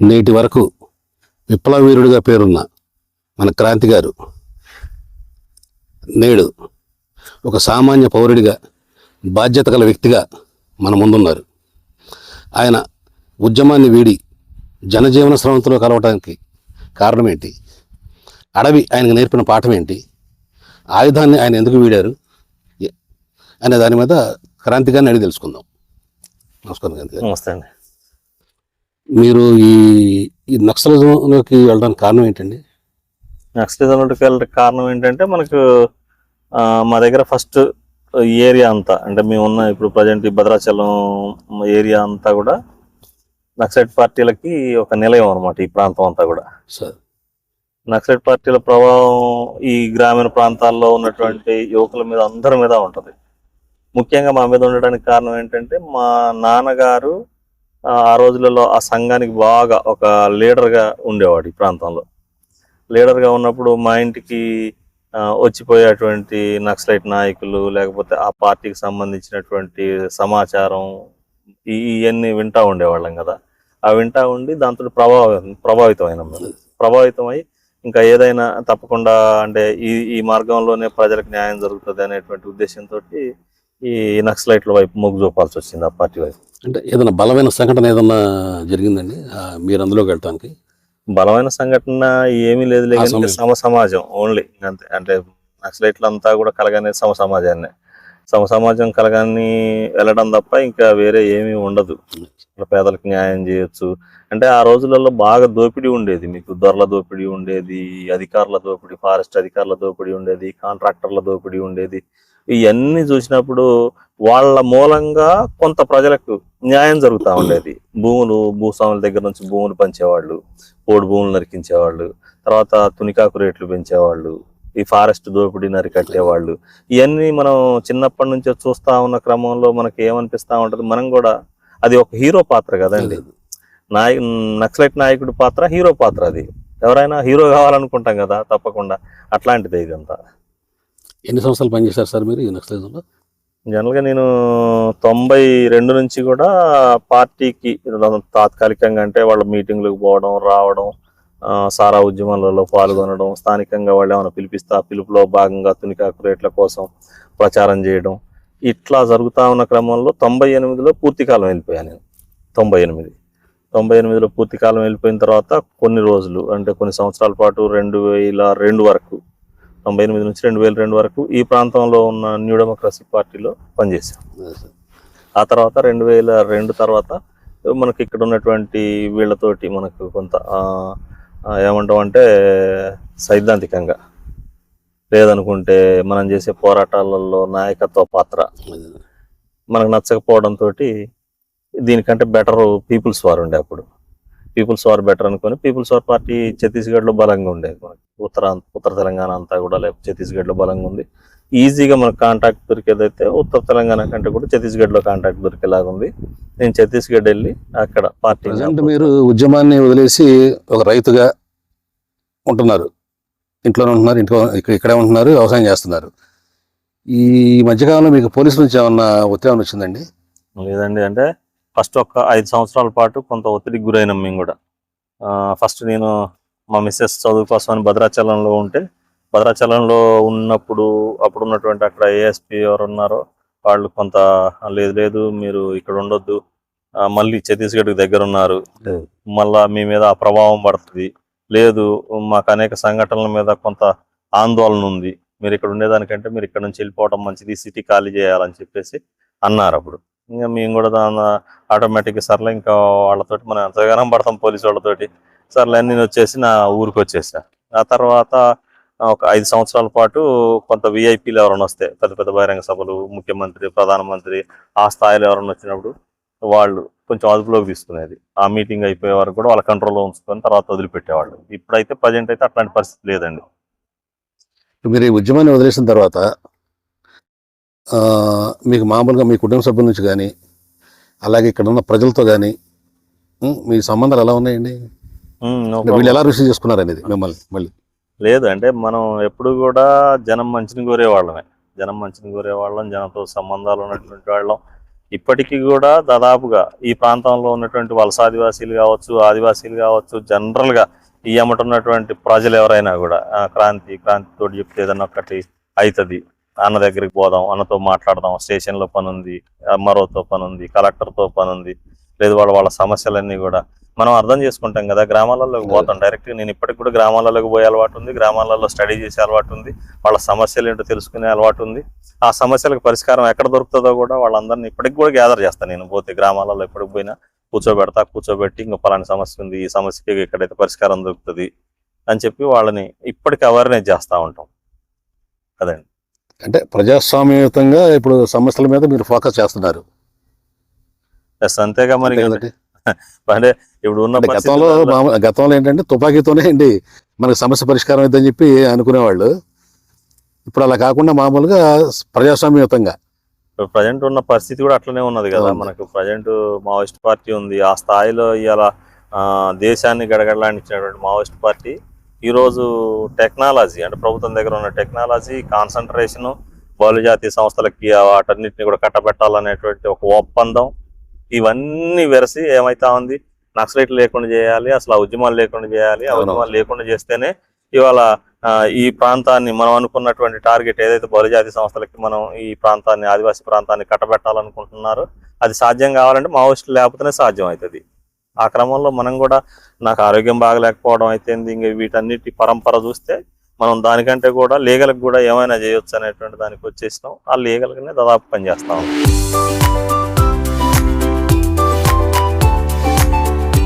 నేటి వరకు విప్లవ వీరుడిగా పేరున్న మన క్రాంతి గారు నేడు ఒక సామాన్య పౌరుడిగా బాధ్యత గల వ్యక్తిగా మన ముందున్నారు. ఆయన ఉద్యమాన్ని వీడి జనజీవన స్రవంతిలో కలవటానికి కారణం ఏంటి అడవి ఆయనకు నేర్పిన పాఠం ఏంటి ఆయుధాన్ని ఆయన ఎందుకు వీడారు? అనే దాని మీద క్రాంతి గారిని అడిగి తెలుసుకుందాం. నమస్కారం క్రాంతి గారు నమస్తే అండి. మీరు ఈ ఈ నక్సలిజంలోకి వెళ్ళడానికి కారణం ఏంటండి? నెక్స్ట్ రిజల్ట్కి వెళ్ళడానికి కారణం ఏంటంటే మనకు మా దగ్గర ఫస్ట్ ఏరియా అంతా అంటే మేము ఉన్న ఇప్పుడు ప్రజెంట్ ఈ భద్రాచలం ఏరియా అంతా కూడా నక్సలైట్ పార్టీలకి ఒక నిలయం అనమాట ఈ ప్రాంతం అంతా కూడా. సార్. నక్సలైట్ పార్టీల ప్రభావం ఈ గ్రామీణ ప్రాంతాల్లో ఉన్నటువంటి యువకుల మీద అందరి మీద ఉంటది. ముఖ్యంగా మా మీద ఉండడానికి కారణం ఏంటంటే మా నాన్నగారు ఆ రోజులలో ఆ సంఘానికి బాగా ఒక లీడర్గా ఉండేవాడు ఈ ప్రాంతంలో. లీడర్గా ఉన్నప్పుడు మా ఇంటికి వచ్చిపోయేటువంటి నక్సలైట్ నాయకులు లేకపోతే ఆ పార్టీకి సంబంధించినటువంటి సమాచారం ఇవన్నీ వింటా ఉండేవాళ్ళం కదా. ఆ వింటా ఉండి దాంతో ప్రభావితం ప్రభావితమైన ప్రభావితమై ఇంకా ఏదైనా తప్పకుండా అంటే ఈ ఈ మార్గంలోనే ప్రజలకు న్యాయం జరుగుతుంది అనేటువంటి ఉద్దేశంతో ఈ నక్సలైట్ల వైపు మొగ్గు చూపాల్సి వచ్చింది ఆ పార్టీ వైపు. అంటే ఏదైనా బలమైన సంఘటన ఏదన్నా జరిగిందండి? మీరు అందులోకి వెళ్ళటానికి? బలమైన సంఘటన ఏమీ లేదు ఆ లేదు సమయం. సమ సమాజం ఓన్లీ. అంతే. అంటే నక్సలైట్లు అంతా కూడా కలగనే సమ సమాజాన్ని సమ సమాజం కలగాని వెళ్ళడం తప్ప ఇంకా వేరే ఏమీ ఉండదు. పేదలకు న్యాయం చేయొచ్చు. అంటే ఆ రోజులలో బాగా దోపిడీ ఉండేది. మీకు దొరల దోపిడీ ఉండేది అధికారుల దోపిడీ ఫారెస్ట్ అధికారుల దోపిడీ ఉండేది కాంట్రాక్టర్ల దోపిడీ ఉండేది. ఇవన్నీ చూసినప్పుడు వాళ్ళ మూలంగా కొంత ప్రజలకు న్యాయం జరుగుతూ ఉండేది. భూములు భూస్వాముల దగ్గర నుంచి భూములు పంచేవాళ్ళు పోడు భూములు నరికించేవాళ్ళు తర్వాత తునికాకు రేట్లు పెంచేవాళ్ళు ఈ ఫారెస్ట్ దోపిడీ నరికట్టేవాళ్ళు. ఇవన్నీ మనం చిన్నప్పటి నుంచే చూస్తా ఉన్న క్రమంలో మనకి ఏమనిపిస్తా ఉంటది? మనం కూడా అది ఒక హీరో పాత్ర కదండి. నాయ నక్సలైట్ నాయకుడి పాత్ర హీరో పాత్ర అది. ఎవరైనా హీరో కావాలనుకుంటాం కదా తప్పకుండా. అట్లాంటిదే ఇదంతా. ఎన్ని సంవత్సరాలు పనిచేశారు సార్ మీరు? ఈ నక్సలిజంలో నేను తొంభై రెండు నుంచి కూడా పార్టీకి తాత్కాలికంగా అంటే వాళ్ళ మీటింగ్లకు పోవడం రావడం సారా ఉద్యమాలలో పాల్గొనడం స్థానికంగా వాళ్ళు ఏమైనా పిలిపిస్తే ఆ పిలుపులో భాగంగా తునికాకు రేట్ల కోసం ప్రచారం చేయడం ఇట్లా జరుగుతా ఉన్న క్రమంలో తొంభై ఎనిమిదిలో పూర్తి కాలం వెళ్ళిపోయాను నేను. తొంభై ఎనిమిది. తొంభై ఎనిమిదిలో పూర్తి కాలం వెళ్ళిపోయిన తర్వాత కొన్ని రోజులు అంటే కొన్ని సంవత్సరాల పాటు రెండు వేల రెండు వరకు తొంభై ఎనిమిది నుంచి రెండు వేల రెండు వరకు ఈ ప్రాంతంలో ఉన్న న్యూ డెమోక్రసీ పార్టీలో పనిచేశాం. ఆ తర్వాత రెండు వేల రెండు తర్వాత మనకి ఇక్కడ ఉన్నటువంటి వీళ్ళతోటి మనకు కొంత ఏమంటాం అంటే సైద్ధాంతికంగా లేదనుకుంటే మనం చేసే పోరాటాలలో నాయకత్వ పాత్ర మనకు నచ్చకపోవడంతో దీనికంటే బెటర్ పీపుల్స్ వార్ ఉండే అప్పుడు. పీపుల్స్ వార్ బెటర్ అనుకొని పీపుల్స్ వార్ పార్టీ ఛత్తీస్గఢ్లో బలంగా ఉండేది మనకి. ఉత్తర ఉత్తర తెలంగాణ అంతా కూడా లేకపోతే ఛత్తీస్గఢ్లో బలంగా ఉంది. ఈజీగా మనకు కాంటాక్ట్ దొరికేదైతే ఉత్తర తెలంగాణ కంటే కూడా ఛత్తీస్గఢ్లో కాంటాక్ట్ దొరికేలాగా ఉంది. నేను ఛత్తీస్గఢ్ వెళ్ళి అక్కడ పార్టీ ప్రజెంట్ మీరు ఉద్యమాన్ని వదిలేసి ఒక రైతుగా ఉంటున్నారు. ఇంట్లోనే ఉంటున్నారు ఇంట్లో ఇక్కడ ఇక్కడే ఉంటున్నారు వ్యవసాయం చేస్తున్నారు. ఈ మధ్యకాలంలో మీకు పోలీసుల నుంచి ఏమన్నా ఉత్తేజం వచ్చిందండి? లేదండి అంటే ఫస్ట్ ఒక ఐదు సంవత్సరాల పాటు కొంత ఒత్తిడికి గురైనాం మేము కూడా. ఫస్ట్ నేను మా మిస్సెస్ చదువు కోసం అని భద్రాచలంలో ఉంటే భద్రాచలంలో ఉన్నప్పుడు అప్పుడు ఉన్నటువంటి అక్కడ ఏఎస్పి ఎవరు ఉన్నారో వాళ్ళు కొంత లేదు లేదు మీరు ఇక్కడ ఉండొద్దు. మళ్ళీ ఛత్తీస్గఢ్కి దగ్గర ఉన్నారు. మళ్ళా మీ మీద ఆ ప్రభావం పడుతుంది. లేదు మాకు అనేక సంఘటనల మీద కొంత ఆందోళన ఉంది. మీరు ఇక్కడ ఉండేదానికంటే మీరు ఇక్కడ నుంచి వెళ్ళిపోవడం మంచిది. సిటీ ఖాళీ చేయాలని చెప్పేసి అన్నారు అప్పుడు. ఇంకా మేము కూడా దాని ఆటోమేటిక్ సర్లే ఇంకా వాళ్ళతోటి మనం ఎంతగానో పడతాం పోలీసు వాళ్ళతోటి. సర్లే నేను వచ్చేసి నా ఊరికి వచ్చేసా. ఆ తర్వాత ఒక ఐదు సంవత్సరాల పాటు కొంత విఐపీలు ఎవరైనా వస్తే పెద్ద పెద్ద బహిరంగ సభలు ముఖ్యమంత్రి ప్రధానమంత్రి ఆ స్థాయిలో ఎవరైనా వచ్చినప్పుడు వాళ్ళు కొంచెం అదుపులోకి తీసుకునేది. ఆ మీటింగ్ అయిపోయే వరకు కూడా వాళ్ళ కంట్రోల్లో ఉంచుకొని తర్వాత వదిలిపెట్టేవాళ్ళు. ఇప్పుడైతే ప్రజెంట్ అయితే అట్లాంటి పరిస్థితి లేదండి. మీరు ఈ ఉద్యమాన్ని వదిలేసిన తర్వాత మీకు మామూలుగా మీ కుటుంబ సభ్యుల నుంచి కానీ అలాగే ఇక్కడ ఉన్న ప్రజలతో కానీ మీ సంబంధాలు ఎలా ఉన్నాయండి? వీళ్ళు ఎలా రిసీవ్ చేసుకున్నారు అనేది మిమ్మల్ని మళ్ళీ? లేదు అంటే మనం ఎప్పుడు కూడా జనం మంచిని కోరే వాళ్ళమే జనం మంచిని కోరే వాళ్ళం జనంతో సంబంధాలు ఉన్నటువంటి వాళ్ళం. ఇప్పటికీ కూడా దాదాపుగా ఈ ప్రాంతంలో ఉన్నటువంటి వలస ఆదివాసీలు కావచ్చు ఆదివాసీలు కావచ్చు జనరల్గా ఈ అమ్మట ఉన్నటువంటి ప్రజలు ఎవరైనా కూడా క్రాంతి క్రాంతి తోటి చెప్తే ఏదన్నా ఒకటి అవుతుంది అన్న దగ్గరికి పోదాం అన్నతో మాట్లాడదాం స్టేషన్లో పని ఉంది ఎంఆర్ఓతో పని ఉంది కలెక్టర్తో పని ఉంది లేదు వాళ్ళ వాళ్ళ సమస్యలన్నీ కూడా మనం అర్థం చేసుకుంటాం కదా గ్రామాలలోకి పోతాం డైరెక్ట్ నేను ఇప్పటికి కూడా గ్రామాలలోకి పోయే అలవాటు ఉంది గ్రామాలలో స్టడీ చేసే అలవాటు ఉంది వాళ్ళ సమస్యలు ఏంటో తెలుసుకునే అలవాటు ఉంది. ఆ సమస్యలకు పరిష్కారం ఎక్కడ దొరుకుతుందో కూడా వాళ్ళందరినీ ఇప్పటికి కూడా గ్యాదర్ చేస్తాను నేను. పోతే గ్రామాలలో ఎప్పటికి పోయినా కూర్చోబెడతా కూర్చోబెట్టి ఇంకో పలాని సమస్య ఉంది ఈ సమస్యకి ఎక్కడైతే పరిష్కారం దొరుకుతుంది అని చెప్పి వాళ్ళని ఇప్పటికి అవేర్నెస్ చేస్తూ ఉంటాం. అదండి. అంటే ప్రజాస్వామ్యయుతంగా ఇప్పుడు సమస్యల మీద మీరు ఫోకస్ చేస్తున్నారు. ఎస్ అంతేగా మరి? అంటే ఇప్పుడు ఉన్న గతంలో గతంలో ఏంటంటే తుపాకీతోనే అండి మనకు సమస్య పరిష్కారం అవుతుందని చెప్పి అనుకునేవాళ్ళు. ఇప్పుడు అలా కాకుండా మామూలుగా ప్రజాస్వామ్యయుతంగా. ప్రజెంట్ ఉన్న పరిస్థితి కూడా అట్లనే ఉన్నది కదా. మనకు ప్రజెంట్ మావోయిస్ట్ పార్టీ ఉంది. ఆ స్థాయిలో ఇవాళ ఆ, దేశాన్ని గడగడలాడించినటువంటి మావోయిస్ట్ పార్టీ ఈ రోజు టెక్నాలజీ అంటే ప్రభుత్వం దగ్గర ఉన్న టెక్నాలజీ కాన్సన్ట్రేషన్ బహుళజాతీయ సంస్థలకి వాటన్నిటిని కూడా కట్టబెట్టాలనేటువంటి ఒక ఒప్పందం ఇవన్నీ వెరసి ఏమైతా ఉంది? నక్సలైట్లు లేకుండా చేయాలి అసలు ఆ ఉద్యమాలు లేకుండా చేయాలి ఆ. ఉద్యమాలు లేకుండా చేస్తేనే ఇవాళ ఈ ప్రాంతాన్ని మనం అనుకున్నటువంటి టార్గెట్ ఏదైతే బహుళజాతి సంస్థలకి మనం ఈ ప్రాంతాన్ని ఆదివాసీ ప్రాంతాన్ని కట్టబెట్టాలనుకుంటున్నారో అది సాధ్యం కావాలంటే మావోయిస్టులు లేకపోతేనే సాధ్యం అవుతుంది. ఆ క్రమంలో మనం కూడా నాకు ఆరోగ్యం బాగలేకపోవడం అయితే ఇంక వీటన్నిటి పరంపర చూస్తే మనం దానికంటే కూడా లీగల్కి కూడా ఏమైనా చేయొచ్చు అనేటువంటి దానికి వచ్చేసినాం. ఆ లీగల్గానే దాదాపు పనిచేస్తాం